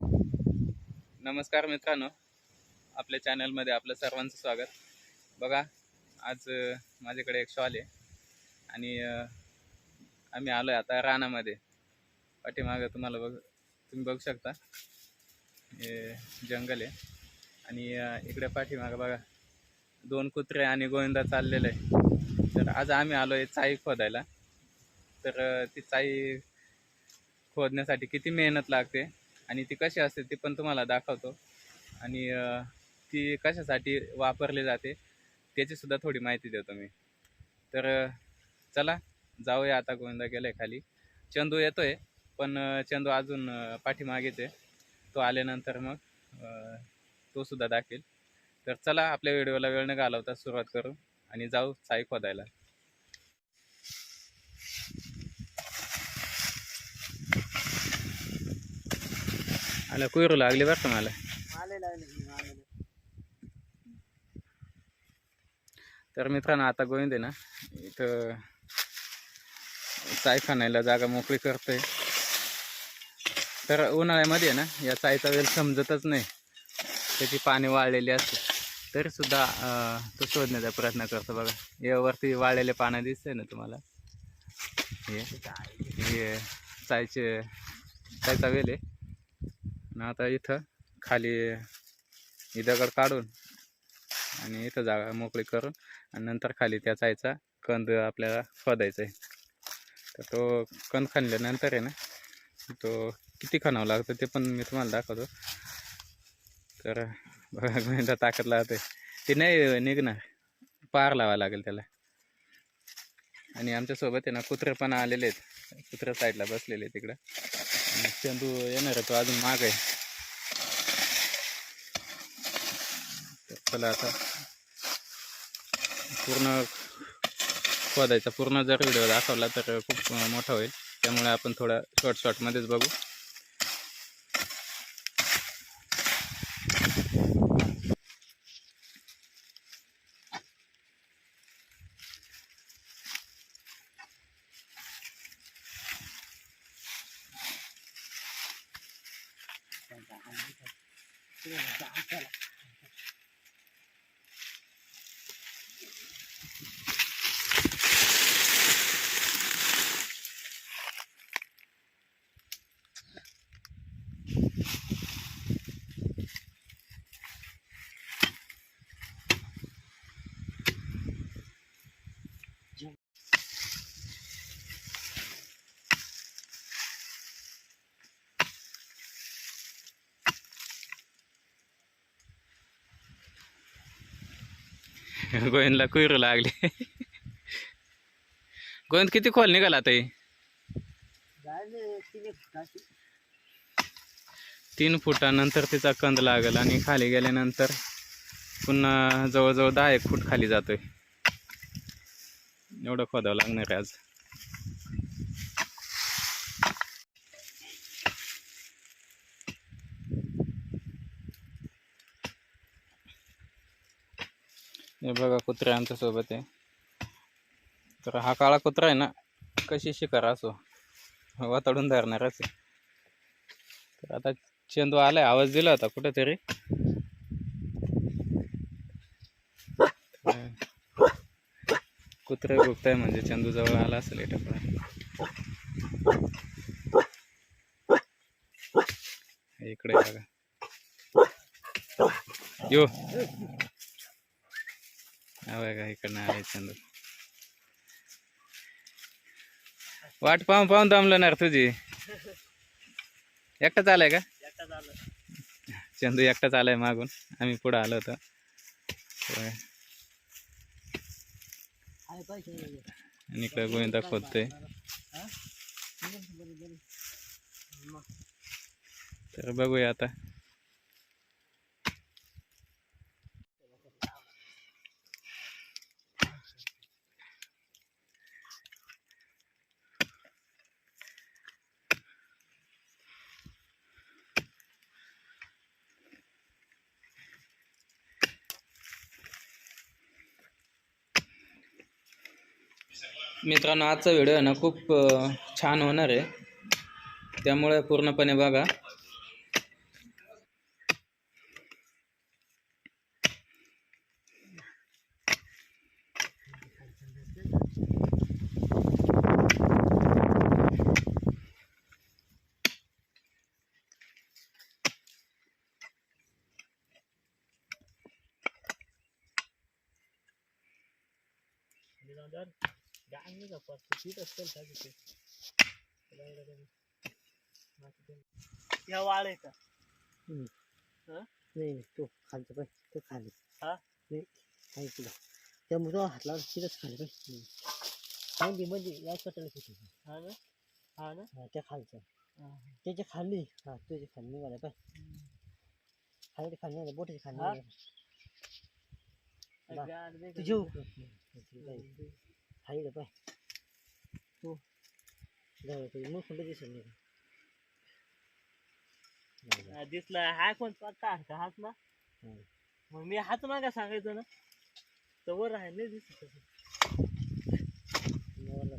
नमस्कार मित्रांनो. आपल्या चॅनलमध्ये आपलं सर्वांचं स्वागत. बघा आज माझ्याकडे एक शॉल आहे आणि आम्ही आलो आहे आता रानामध्ये. पाठीमागं तुम्हाला बघ तुम्ही बघू शकता. हे जंगल आहे. आणि इकडे पाठीमागं बघा दोन कुत्रे आणि गोविंदा चाललेले आहे तर आज आम्ही आलो आहे चाई खोदायला. तर ती चाई खोदण्यासाठी किती मेहनत लागते? आणि ती कशी असते ती पण तुम्हाला दाखवतो. आणि ती कशासाठी वापरली जाते त्याचीसुद्धा थोडी माहिती देतो मी. तर चला जाऊया आता गोविंदा गेलाय खाली. चंदू येतोय पण चंदू अजून पाठीमागेच आहे. तो आल्यानंतर मग तोसुद्धा तो सुद्धा दाखवेल. तर चला आपल्या व्हिडिओला वेळ न घालवता सुरुवात करू आणि जाऊ साई खोदायला. आला कुयरू लागली बरं का मला तर मित्रांनो आता गोविंद आहे ना इथं चाय खाण्याला जागा मोकळी करते तर उन्हाळ्यामध्ये आहे ना या चायचा वेळ समजतच नाही त्याची पाणी वाळलेली असते तरी सुद्धा तो शोधण्याचा प्रयत्न करतो बघा यावरती वाळलेले पानं दिसतंय ना तुम्हाला हे हे चायचे चायचा वेल आहे आणि आता इथं खाली ही दगड काढून आणि इथं जागा मोकळी करून आणि नंतर खाली त्या चायचा कंद आपल्याला खोदायचा आहे. तर तो कंद खणल्यानंतर आहे ना तो किती खणावं लागतं ते पण मी तुम्हाला दाखवतो. तर बघा गोविंदा ताकद लावते. ते नाही निघणार पार लावा लागेल त्याला. आणि आमच्यासोबत आहे ना कुत्रे पण आलेले आहेत. कुत्र्या साईडला बसलेले आहेत तिकडं आणि येणार आहे तो अजून माग आहे. तर चला आता पूर्ण खोदायचा पूर्ण जर व्हिडिओ दाखवला तर खूप मोठा होईल. त्यामुळे आपण थोडा शॉर्ट शॉर्टमध्येच बघू. गोविंदला कुयरू लागले. गोविंद किती खोल निघाला आता तीन फुटानंतर तिचा कंद लागेल आणि खाली गेल्यानंतर पुन्हा जवळजवळ दहा एक फूट खाली जातोय. एवढं खोदावं लागणार आहे आज. हे बघा कुत्रे आमच्यासोबत आहे. तर हा काळा कुत्रा आहे ना कशी शिकार असो वाताडून धरणारच आहे. तर आता चेंदू आलाय आवाज दिला होता कुठेतरी. कुत्रे भुकताय म्हणजे चंदू जवळ आला असेल एटा इकडे बघा. यो. हा इकडनं आहे चंदू. वाट पाहून पाहून दमलं ना तुझी. एकटाच आलाय का? चंदू एकटाच आलाय मागून. आम्ही पुढं आलो होतो. आणि इकडे गोविंदा खोदतोय. तर बघूया आता. मित्रांनो आजचा व्हिडिओ आहे ना खूप छान होणार आहे त्यामुळे पूर्णपणे बघा Gracias. या वाळ आहे का नाही नाही तो खालचा पाय तो खाली. हा? नाही आहे तुला त्यामुळे तो हात लावून तिथंच खाली पाय. मध्ये मध्ये या कटाला किती हा ना? हा ना? हा त्या खालचा. हा. त्याच्याखाली हा तुझ्या खाली निघाला पाय. खाली खाली निघाला बोटाच्या खाली हा? निघाला गाड दे का? खाली रे पाय तू जाऊ मग कुठे दिसेल नाही. हा, दिसला. हा कोण पत्ता का ना? हम्म. मग मी हाच मागा सांगायचं ना. तर वर आहे नाही दिसत तसं. नवरला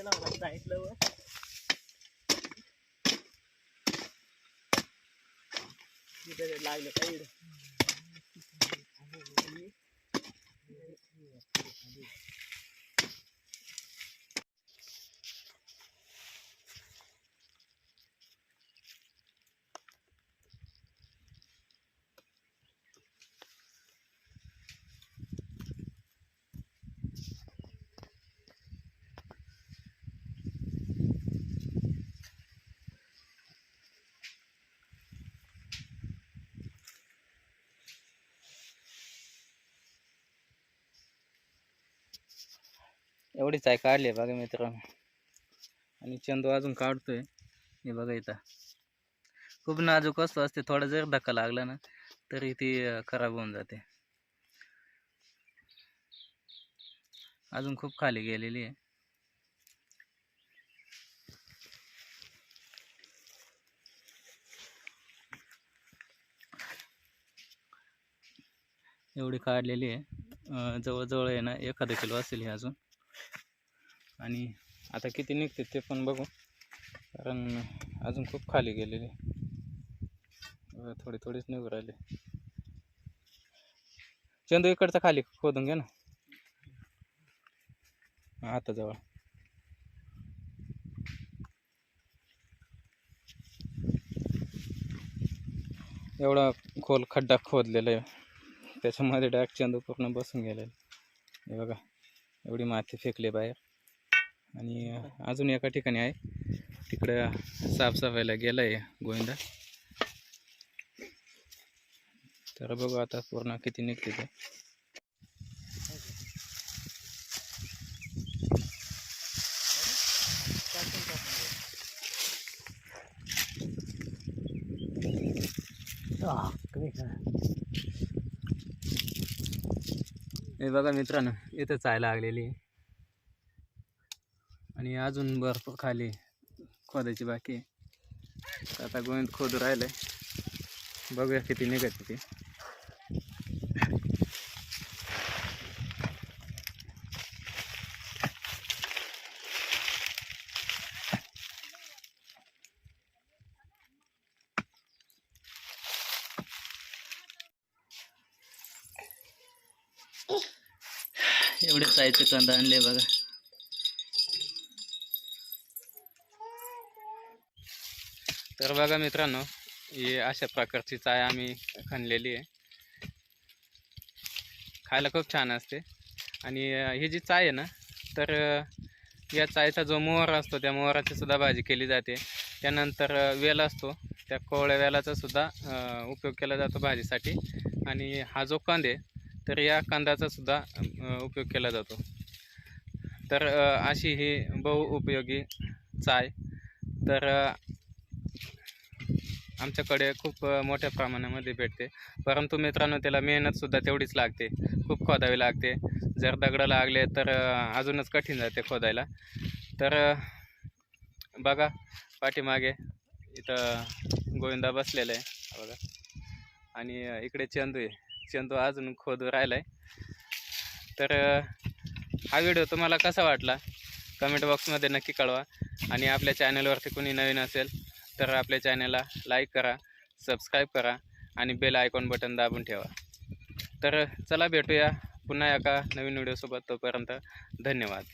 จะลองใส่เลย như thế này lại được đây rồi एवढीच आहे काढली बघा मित्रांनो. आणि चंदू अजून काढतोय. हे बघा इथं. खूप नाजूक असतो असते. थोडा जर धक्का लागला ना तरी ती खराब होऊन जाते. अजून खूप खाली गेलेली आहे. एवढी काढलेली आहे. जवळजवळ आहे ना एखादं किलो असेल हे अजून. आणि आता किती निघते ते पण बघू. कारण अजून खूप खाली गेलेले थोडी थोडीच निघू राहिले. चंदू इकडचा खाली खोदून घे ना. आता जवळ. एवढा खोल खड्डा खोदलेला आहे. त्याच्यामध्ये डायरेक्ट चंदू पूर्ण बसून गेलेला हे बघा एवढी माती फेकली बाहेर. आणि अजून एका ठिकाणी आहे तिकडं साफसफाईला गेला आहे गोविंदा तर बघू आता पूर्ण किती निघते ते. हे बघा मित्रांनो इथं चाय लागलेली आहे. आणि अजून भरपूर खाली खोदायची बाकी आहे. आता गोविंद खोदू आहे बघूया किती निघत ते. एवढे चायचे कांदा आणले बघा. तर बघा मित्रांनो ही अशा प्रकारची चाय आम्ही खणलेली आहे. खायला खूप छान असते. आणि ही जी चाय आहे ना तर या चायचा जो मोहर असतो त्या मोहराची सुद्धा भाजी केली जाते. त्यानंतर वेल असतो. त्या कोवळ्या वेलाचा सुद्धा उपयोग केला जातो भाजीसाठी. आणि हा जो कंद आहे तर या कंदाचा सुद्धा उपयोग केला जातो. तर अशी ही बहुउपयोगी चाय. तर आमच्याकडे खूप मोठ्या प्रमाणामध्ये भेटते. परंतु मित्रांनो त्याला मेहनतसुद्धा तेवढीच लागते. खूप खोदावी लागते. जर दगडं लागले तर अजूनच कठीण जाते खोदायला. तर बघा पाठीमागे इथं गोविंदा बसलेला आहे. बघा. आणि इकडे चंदू आहे. चेंदू अजून खोदू राहिला आहे तर हा व्हिडिओ तुम्हाला कसा वाटला? कमेंट बॉक्समध्ये नक्की कळवा. आणि आपल्या चॅनलवरती कोणी नवीन असेल तर आपल्या चॅनलला लाईक करा सबस्क्राईब करा आणि बेल आयकॉन बटन दाबून ठेवा. तर चला भेटूया पुन्हा एका नवीन व्हिडिओसोबत तोपर्यंत धन्यवाद.